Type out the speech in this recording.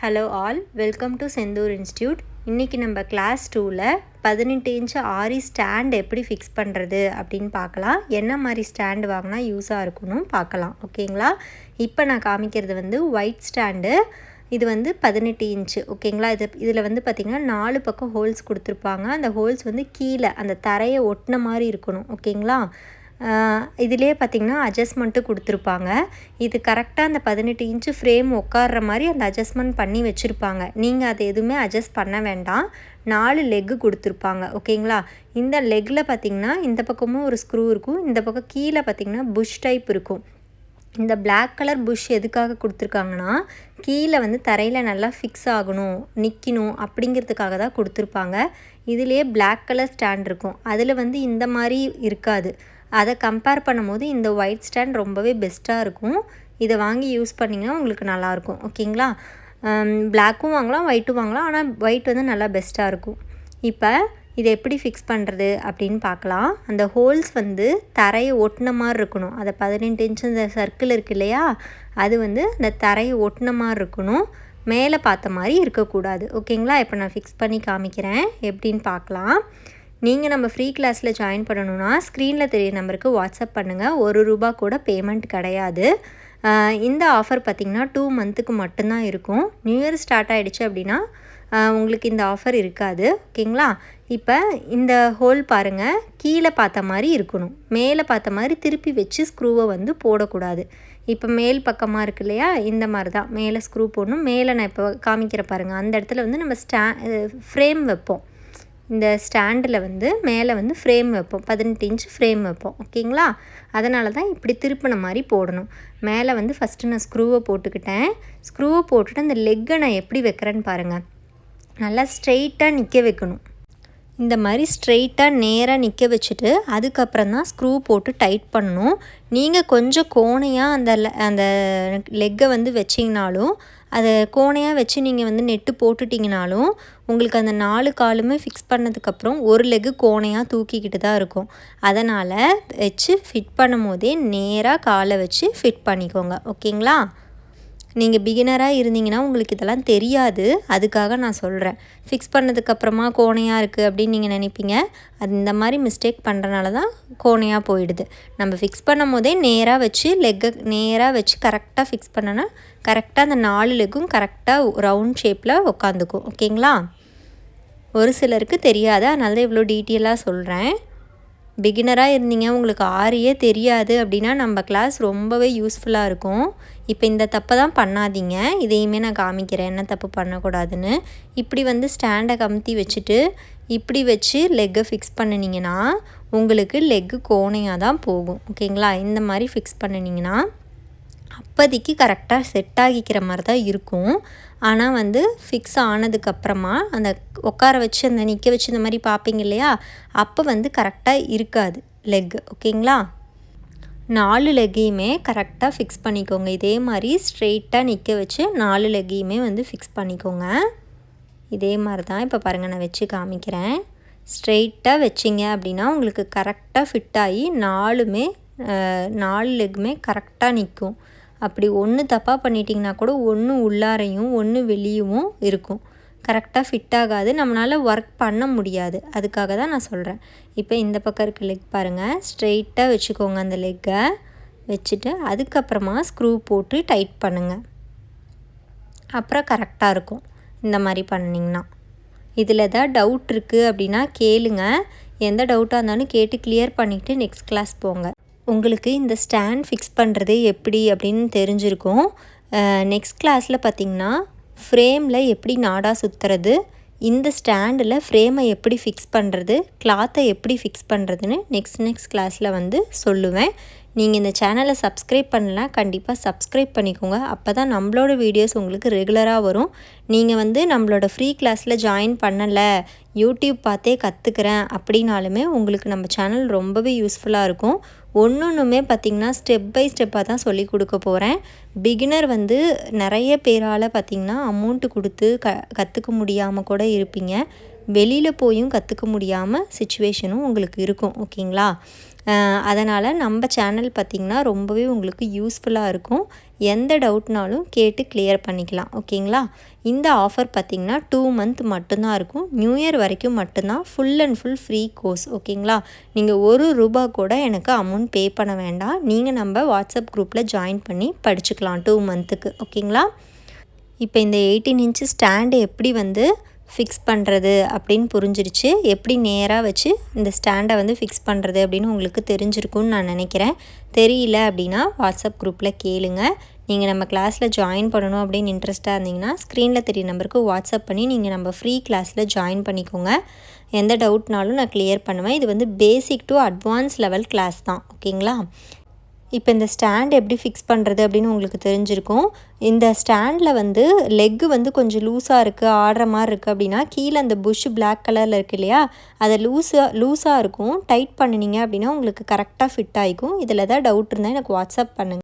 Hello all welcome to Senthur institute இன்றைக்கி நம்ம class டூவில் பதினெட்டு இன்ச்சு ஆரி ஸ்டாண்ட் எப்படி ஃபிக்ஸ் பண்ணுறது அப்படின்னு பார்க்கலாம். என்ன மாதிரி ஸ்டாண்டு வாங்கினா யூஸாக இருக்கணும் பார்க்கலாம். ஓகேங்களா இப்போ நான் காமிக்கிறது வந்து ஒயிட் ஸ்டாண்டு இது வந்து பதினெட்டு இன்ச்சு ஓகேங்களா இது இதில் வந்து பார்த்திங்கன்னா நாலு பக்கம் ஹோல்ஸ் கொடுத்துருப்பாங்க. அந்த ஹோல்ஸ் வந்து கீழே அந்த தரையை ஒட்டின மாதிரி இருக்கணும். ஓகேங்களா இதிலே பார்த்திங்கன்னா அட்ஜஸ்ட்மெண்ட்டு கொடுத்துருப்பாங்க. இது கரெக்டாக அந்த பதினெட்டு இன்ச்சு ஃப்ரேம் உட்கார்ற மாதிரி அந்த அட்ஜஸ்ட்மெண்ட் பண்ணி வச்சுருப்பாங்க. நீங்கள் அதை எதுவுமே அட்ஜஸ்ட் பண்ண வேண்டாம். நாலு லெக்கு கொடுத்துருப்பாங்க. ஓகேங்களா? இந்த லெக்கில் பார்த்திங்கன்னா இந்த பக்கமும் ஒரு ஸ்க்ரூ இருக்கும். இந்த பக்கம் கீழே பார்த்திங்கன்னா புஷ் டைப் இருக்கும். இந்த பிளாக் கலர் புஷ் எதுக்காக கொடுத்துருக்காங்கன்னா கீழே வந்து தரையில் நல்லா ஃபிக்ஸ் ஆகணும் நிற்கணும் அப்படிங்கிறதுக்காக தான் கொடுத்துருப்பாங்க. இதுலேயே பிளாக் கலர் ஸ்டாண்ட் இருக்கும். அதில் வந்து இந்த மாதிரி இருக்காது. அதை கம்பேர் பண்ணும்போது இந்த ஒயிட் ஸ்டாண்ட் ரொம்பவே பெஸ்ட்டாக இருக்கும். இதை வாங்கி யூஸ் பண்ணிங்கன்னா உங்களுக்கு நல்லாயிருக்கும் ஓகேங்களா பிளாக்கும் வாங்கலாம் ஒயிட்டும் வாங்கலாம். ஆனால் ஒயிட் வந்து நல்லா பெஸ்ட்டாக இருக்கும். இப்போ இதை எப்படி ஃபிக்ஸ் பண்ணுறது அப்படின்னு பார்க்கலாம். அந்த ஹோல்ஸ் வந்து தரையை ஒட்டின மாதிரி இருக்கணும். அதை பதினெட்டு இன்ச்சு இந்த சர்க்கிள் இருக்கு இல்லையா? அது வந்து அந்த தரையை ஒட்டின மாதிரி இருக்கணும். மேலே பார்த்த மாதிரி இருக்கக்கூடாது. ஓகேங்களா இப்போ நான் ஃபிக்ஸ் பண்ணி காமிக்கிறேன். எப்படின்னு பார்க்கலாம். நீங்கள் நம்ம ஃப்ரீ கிளாஸில் ஜாயின் பண்ணணுன்னா ஸ்க்ரீனில் தெரிய நம்பருக்கு வாட்ஸ்அப் பண்ணுங்கள் ஒரு ரூபா கூட பேமெண்ட் கிடையாது. இந்த ஆஃபர் பார்த்திங்கன்னா டூ மந்த்துக்கு மட்டும்தான் இருக்கும். நியூ இயர் ஸ்டார்ட் ஆகிடுச்சு அப்படின்னா உங்களுக்கு இந்த ஆஃபர் இருக்காது. ஓகேங்களா இப்போ இந்த ஹோல் பாருங்கள் கீழே பார்த்த மாதிரி இருக்கணும். மேலே பார்த்த மாதிரி திருப்பி வச்சு ஸ்க்ரூவை வந்து போடக்கூடாது. இப்போ மேல் பக்கமாக இருக்கு இல்லையா? இந்த மாதிரி தான் மேலே ஸ்க்ரூ போடணும். மேலே நான் இப்போ காமிக்கிற பாருங்கள் அந்த இடத்துல வந்து நம்ம ஸ்டா ஃப்ரேம் வைப்போம். இந்த ஸ்டாண்டில் வந்து மேலே வந்து ஃப்ரேம் வைப்போம். பதினெட்டு இன்ச் ஃப்ரேம் வைப்போம். ஓகேங்களா? அதனால தான் இப்படி திருப்பின மாதிரி போடணும். மேலே வந்து ஃபஸ்ட்டு நான் ஸ்க்ரூவை போட்டுக்கிட்டேன். ஸ்க்ரூவை போட்டுட்டு அந்த லெக்கை நான் எப்படி வைக்கிறேன்னு பாருங்கள் நல்லா ஸ்ட்ரெயிட்டாக நிற்க வைக்கணும். இந்த மாதிரி ஸ்ட்ரெயிட்டாக நேராக நிற்க வச்சுட்டு அதுக்கப்புறம் தான் ஸ்க்ரூ போட்டு டைட் பண்ணணும். நீங்கள் கொஞ்சம் கோணையாக அந்த அந்த லெக்கை வந்து வச்சிங்கனாலும் அதை கோணையாக வச்சு நீங்கள் வந்து நெட்டு போட்டுட்டிங்கனாலும் உங்களுக்கு அந்த நாலு காலுமே ஃபிக்ஸ் பண்ணதுக்கப்புறம் ஒரு லெக்கு கோணையாக தூக்கிக்கிட்டு தான் இருக்கும். அதனால் வச்சு ஃபிட் பண்ணும் போதே நேராக காலை வச்சு ஃபிட் பண்ணிக்கோங்க. ஓகேங்களா? நீங்கள் பிகினராக இருந்தீங்கன்னா உங்களுக்கு இதெல்லாம் தெரியாது. அதுக்காக நான் சொல்கிறேன் ஃபிக்ஸ் பண்ணதுக்கப்புறமா கோணையாக இருக்குது அப்படின்னு நீங்கள் நினைப்பீங்க. அது இந்த மாதிரி மிஸ்டேக் பண்ணுறனால தான் கோணையாக போயிடுது. நம்ம ஃபிக்ஸ் பண்ணும் போதே நேராக வச்சு லெக்கை நேராக வச்சு கரெக்டாக ஃபிக்ஸ் பண்ணோன்னா கரெக்டாக அந்த நாலு லெக்கும் கரெக்டாக ரவுண்ட் ஷேப்பில் உட்காந்துக்கும் ஓகேங்களா ஒரு சிலருக்கு தெரியாது. அதனால தான் இவ்வளோ டீட்டெயிலாக சொல்கிறேன் பிகினராக இருந்தீங்க. உங்களுக்கு ஆரியே தெரியாது அப்படின்னா நம்ம கிளாஸ் ரொம்பவே யூஸ்ஃபுல்லாக இருக்கும். இப்போ இந்த தப்பை தான் பண்ணாதீங்க. இதையுமே நான் காமிக்கிறேன். என்ன தப்பு பண்ணக்கூடாதுன்னு. இப்படி வந்து ஸ்டாண்டை கமுத்தி வச்சுட்டு இப்படி வச்சு லெக்கை ஃபிக்ஸ் பண்ணினீங்கன்னா உங்களுக்கு லெக்கு கோணையாக தான் போகும். ஓகேங்களா இந்த மாதிரி ஃபிக்ஸ் பண்ணினீங்கன்னா அப்போதைக்கு கரெக்டாக செட் ஆகிக்கிற மாதிரி தான் இருக்கும். ஆனால் வந்து ஃபிக்ஸ் ஆனதுக்கப்புறமா அந்த உட்கார வச்சு அந்த நிற்க வச்சு இந்த மாதிரி பார்ப்பீங்க இல்லையா? அப்போ வந்து கரெக்டாக இருக்காது லெக் ஓகேங்களா? நாலு லெக்கையுமே கரெக்டாக ஃபிக்ஸ் பண்ணிக்கோங்க. இதே மாதிரி ஸ்ட்ரெயிட்டாக நிற்க வச்சு நாலு லெக்கையுமே வந்து ஃபிக்ஸ் பண்ணிக்கோங்க. இதே மாதிரி தான் இப்போ பாருங்கள் நான் வச்சு காமிக்கிறேன். ஸ்ட்ரெயிட்டாக வச்சிங்க அப்படின்னா உங்களுக்கு கரெக்டாக ஃபிட் ஆகி நாலுமே நாலு லெக்குமே கரெக்டாக நிற்கும். அப்படி ஒன்று தப்பாக பண்ணிட்டிங்கன்னா கூட ஒன்று உள்ளாரையும் ஒன்று வெளியவும் இருக்கும். கரெக்டாக ஃபிட் ஆகாது. நம்மளால் ஒர்க் பண்ண முடியாது. அதுக்காக தான் நான் சொல்கிறேன் இப்போ இந்த பக்கம் இருக்க லெக் பாருங்கள் ஸ்ட்ரெயிட்டாக வச்சுக்கோங்க அந்த லெக்கை வச்சுட்டு அதுக்கப்புறமா ஸ்க்ரூ போட்டு டைட் பண்ணுங்கள் அப்புறம் கரெக்டாக இருக்கும். இந்த மாதிரி பண்ணிங்கன்னா. இதில் ஏதாவது டவுட் இருக்குது அப்படின்னா கேளுங்க. எந்த டவுட்டாக இருந்தாலும் கேட்டு கிளியர் பண்ணிவிட்டு நெக்ஸ்ட் கிளாஸ் போங்க. உங்களுக்கு இந்த ஸ்டாண்ட் ஃபிக்ஸ் பண்ணுறது எப்படி அப்படின்னு தெரிஞ்சிருக்கும். நெக்ஸ்ட் கிளாஸில் பார்த்திங்கன்னா ஃப்ரேமில் எப்படி நாடாக சுற்றுறது இந்த ஸ்டாண்டில் ஃப்ரேமை எப்படி ஃபிக்ஸ் பண்ணுறது கிளாத்தை எப்படி ஃபிக்ஸ் பண்ணுறதுன்னு நெக்ஸ்ட் நெக்ஸ்ட் கிளாஸில் வந்து சொல்லுவேன். நீங்கள் இந்த சேனலை சப்ஸ்கிரைப் பண்ணலாம் கண்டிப்பாக சப்ஸ்கிரைப் பண்ணிக்கோங்க. அப்போ தான் நம்மளோட வீடியோஸ் உங்களுக்கு ரெகுலராக வரும். நீங்கள் வந்து நம்மளோட ஃப்ரீ கிளாஸில் ஜாயின் பண்ணலை யூடியூப் பார்த்தே கற்றுக்கிறேன் அப்படின்னாலுமே உங்களுக்கு நம்ம சேனல் ரொம்பவே யூஸ்ஃபுல்லாக இருக்கும். ஒன்று ஒன்றுமே பார்த்திங்கன்னா ஸ்டெப் பை ஸ்டெப்பாக தான் சொல்லி கொடுக்க போகிறேன். பிகினர் வந்து நிறைய பேரால் பார்த்திங்கன்னா அமௌண்ட்டு கொடுத்து க கற்றுக்க முடியாமல் கூட இருப்பீங்க. வெளியில் போயும் கற்றுக்க முடியாமல் சுச்சுவேஷனும் உங்களுக்கு இருக்கும் ஓகேங்களா? அதனால் நம்ம சேனல் பார்த்திங்கன்னா ரொம்பவே உங்களுக்கு யூஸ்ஃபுல்லாக இருக்கும். எந்த டவுட்னாலும் கேட்டு கிளியர் பண்ணிக்கலாம் ஓகேங்களா? இந்த ஆஃபர் பார்த்திங்கன்னா டூ மந்த் மட்டும்தான் இருக்கும். நியூ இயர் வரைக்கும் மட்டும்தான் full and full free course ஓகேங்களா? நீங்கள் ஒரு ரூபா கூட எனக்கு அமௌண்ட் பே பண்ண வேண்டாம். நீங்கள் நம்ம வாட்ஸ்அப் குரூப்பில் ஜாயின் பண்ணி படிச்சுக்கலாம் டூ மந்த்துக்கு ஓகேங்களா? இப்போ இந்த எயிட்டீன் இன்ச்சு ஸ்டாண்டு எப்படி வந்து ஃபிக்ஸ் பண்ணுறது அப்படின்னு புரிஞ்சிருச்சு. எப்படி நேராக வச்சு இந்த ஸ்டாண்டை வந்து ஃபிக்ஸ் பண்ணுறது அப்படின்னு உங்களுக்கு தெரிஞ்சிருக்கும்னு நான் நினைக்கிறேன். தெரியல அப்படின்னா வாட்ஸ்அப் குரூப்பில் கேளுங்க. நீங்கள் நம்ம கிளாஸில் ஜாயின் பண்ணணும் அப்படின்னு இன்ட்ரெஸ்ட்டாக இருந்தீங்கன்னா ஸ்க்ரீனில் தெரிய நம்பருக்கு வாட்ஸ்அப் பண்ணி நீங்கள் நம்ம ஃப்ரீ கிளாஸில் ஜாயின் பண்ணிக்கோங்க. எந்த டவுட்னாலும் நான் கிளியர் பண்ணுவேன். இது வந்து basic to advance level class தான். ஓகேங்களா இப்போ இந்த ஸ்டாண்ட் எப்படி ஃபிக்ஸ் பண்ணுறது அப்படின்னு உங்களுக்கு தெரிஞ்சிருக்கும். இந்த ஸ்டாண்டில் வந்து லெக்கு வந்து கொஞ்சம் லூஸாக இருக்குது ஆடுற மாதிரி இருக்குது அப்படின்னா கீழே அந்த புஷ் பிளாக் கலரில் இருக்குது இல்லையா? அதை லூஸாக லூஸாக இருக்கும். டைட் பண்ணினீங்க அப்படின்னா உங்களுக்கு கரெக்டாக ஃபிட் ஆகிக்கும் இதில் தான் டவுட் இருந்தால் எனக்கு வாட்ஸ்அப் பண்ணுங்கள்